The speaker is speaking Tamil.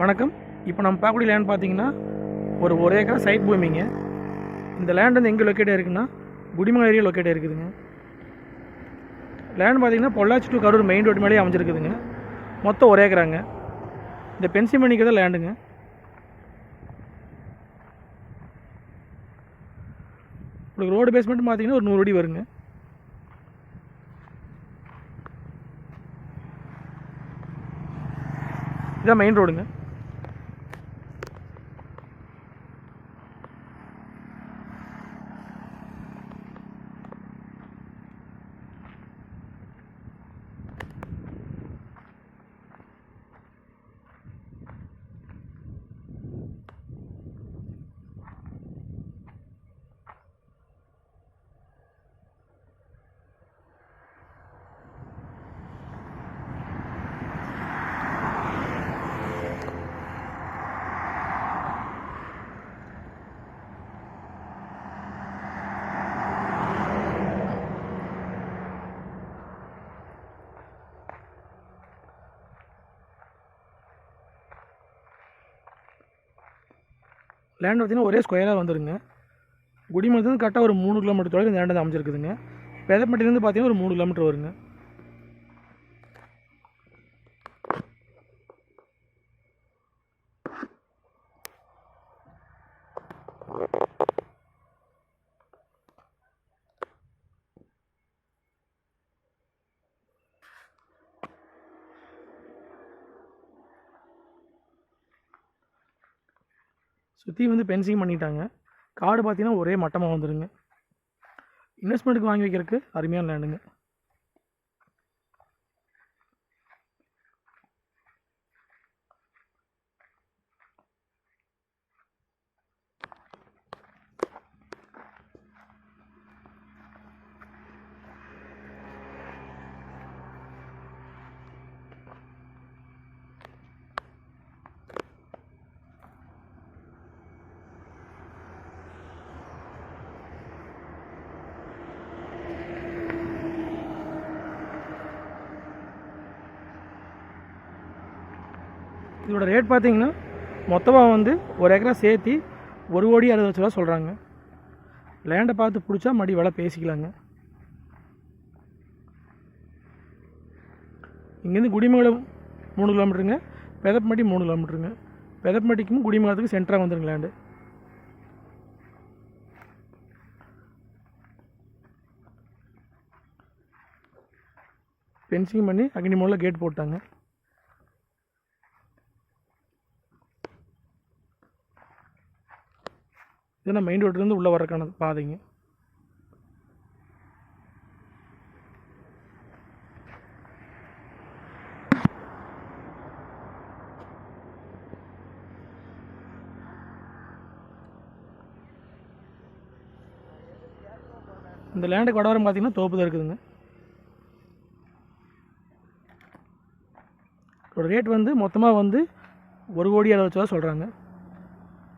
வணக்கம். இப்போ நம்ம பார்க்கக்கூடிய லேண்ட் பார்த்தீங்கன்னா ஒரு ஒரே ஏக்கர் சைட் பூமிங்க. இந்த லேண்ட் வந்து எங்கே லொக்கேட்டாக இருக்குன்னா குடிமலை ஏரியா லொக்கேட்டாக இருக்குதுங்க லேண்ட் பார்த்தீங்கன்னா Pollachi to Karur main road மேலேயே அமைஞ்சிருக்குதுங்க. மொத்தம் ஒரே ஏக்கராங்க. இந்த பென்சி மணிக்கு தான் லேண்டுங்க உங்களுக்கு ரோடு பேஸ்மெண்ட் பார்த்தீங்கன்னா ஒரு நூறு அடி வருங்க. இதான் மெயின் ரோடுங்க லேண்ட் பார்த்தீங்கன்னா ஒரே ஸ்கொயராக வந்துருங்க. குடிமலத்துலேருந்து கரெக்டாக ஒரு மூணு கிலோமீட்டர் தொலைவில் இந்த லேண்ட் வந்து அமைஞ்சிருக்குதுங்க. பெதப்பட்டிலேருந்து பார்த்திங்கன்னா ஒரு மூணு கிலோமீட்டர் வருங்க. சுற்றி வந்து பென்சிங் பண்ணிட்டாங்க. காடு பார்த்தீங்கன்னா ஒரே மட்டமாக வந்துடுங்க இன்வெஸ்ட்மெண்ட்டுக்கு வாங்கி வைக்கிறதுக்கு அருமையான லேண்டுங்க இதோட ரேட் பார்த்தீங்கன்னா மொத்தமாக வந்து ஒரு ஏக்கரா சேர்த்து ஒரு கோடி அறுபது லட்ச ரூபா சொல்கிறாங்க லேண்டை பார்த்து பிடிச்சா மடி விலை பேசிக்கலாங்க. இங்கேருந்து குடிமங்கலம் மூணு கிலோமீட்டருங்க பெதப்பமட்டி மூணு கிலோமீட்டருங்க பெதப்பமட்டிக்கும் குடிமங்கலத்துக்கும் சென்டராக வந்துருங்க லேண்டு ஃபென்சிங் பண்ணி அக்னி மூலம் கேட் போட்டாங்க. இது மெயின் ரோட்லேருந்து உள்ளே வரக்கான பாதைங்க. இந்த லேண்டுக்கு வடவரம் பார்த்தீங்கன்னா தோப்பு தான் இருக்குதுங்க. இதோட ரேட் வந்து மொத்தமாக வந்து ஒரு கோடி அளவு லட்ச சொல்கிறாங்க